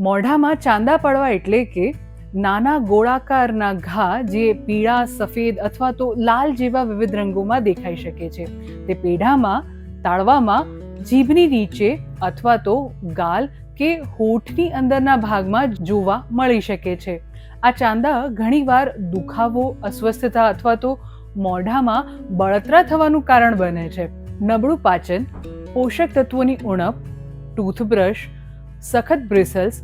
મોઢામાં ચાંદા પડવા એટલે કે નાના ગોળાકારના ઘા જે પીળા, સફેદ અથવા તો લાલ જેવા વિવિધ રંગોમાં દેખાઈ શકે છે. તે પેઢામાં, તાળવામાં, જીભની નીચે અથવા તો ગાલ કે હોઠની અંદરના ભાગમાં જોવા મળી શકે છે. આ ચાંદા ઘણીવાર દુખાવો, અસ્વસ્થતા અથવા તો મોઢામાં બળતરા થવાનું કારણ બને છે. નબળું પાચન, પોષક તત્વોની ઉણપ, ટૂથબ્રશ સખત બ્રિસલ્સ,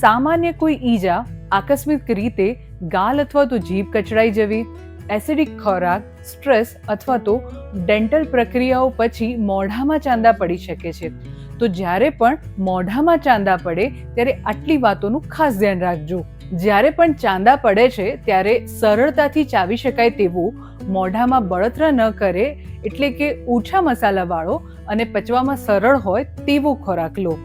સામાન્ય કોઈ ઈજા, આકસ્મિક રીતે ગાલ અથવા તો જીભ કચડાઈ જવી, એસિડિક ખોરાક, સ્ટ્રેસ અથવા તો ડેન્ટલ પ્રક્રિયાઓ પછી મોઢામાં ચાંદા પડી શકે છે. તો જ્યારે પણ મોઢામાં ચાંદા પડે, ત્યારે આટલી વાતોનું ખાસ ધ્યાન રાખજો. જ્યારે પણ ચાંદા પડે છે, ત્યારે સરળતાથી ચાવી શકાય તેવું. મોઢામાં બળતરા ન કરે, એટલે કે ઓછા મસાલાવાળો અને પચવામાં સરળ હોય તેવો ખોરાક લો.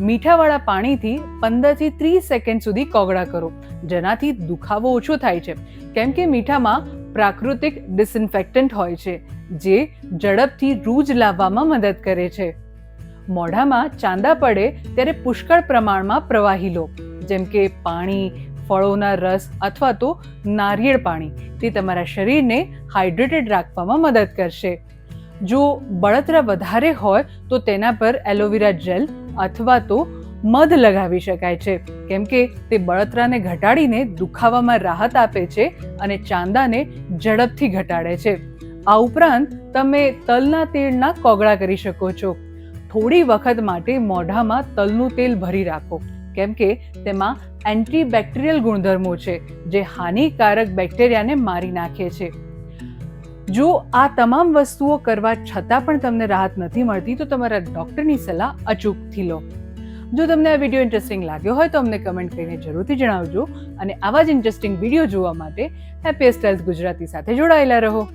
મીઠાવાળા પાણીથી પંદરથી ત્રીસ સેકન્ડ સુધી કોગળા કરો, જેનાથી દુખાવો ઓછો થાય છે. કેમ કે મીઠામાં પ્રાકૃતિક ડિસઇન્ફેક્ટન્ટ હોય છે, જે ઝડપથી રૂજ લાવવામાં મદદ કરે છે. મોઢામાં ચાંદા પડે ત્યારે પુષ્કળ પ્રમાણમાં પ્રવાહી લો, જેમ કે પાણી, ફળોના રસ અથવા તો નારિયેળ પાણી, તે તમારા શરીરને હાઇડ્રેટેડ રાખવામાં મદદ કરશે. જો બળતરા વધારે હોય, તો તેના પર એલોવેરા જેલ અથવા તો મધ લગાવી શકાય છે. કેમ કે તે બળતરાને ઘટાડીને દુખાવામાં રાહત આપે છે અને ચાંદાને ઝડપથી ઘટાડે છે. આ ઉપરાંત તમે તલના તેલના કોગળા કરી શકો છો. થોડી વખત માટે મોઢામાં તલનું તેલ ભરી રાખો. કેમ કે તેમાં એન્ટીબેક્ટેરિયલ ગુણધર્મો છે, જે હાનિકારક બેક્ટેરિયાને મારી નાખે છે. જો આ તમામ વસ્તુઓ કરવા છતાં પણ તમને રાહત નથી મળતી, તો તમારા ડૉક્ટરની સલાહ અચૂકથી લો. જો તમને આ વીડિયો ઇન્ટરેસ્ટિંગ લાગ્યો હોય, તો અમને કમેન્ટ કરીને જરૂરથી જણાવજો અને આવા જ ઇન્ટરેસ્ટિંગ વીડિયો જોવા માટે હેપીએસ્ટ હેલ્થ ગુજરાતી સાથે જોડાયેલા રહો.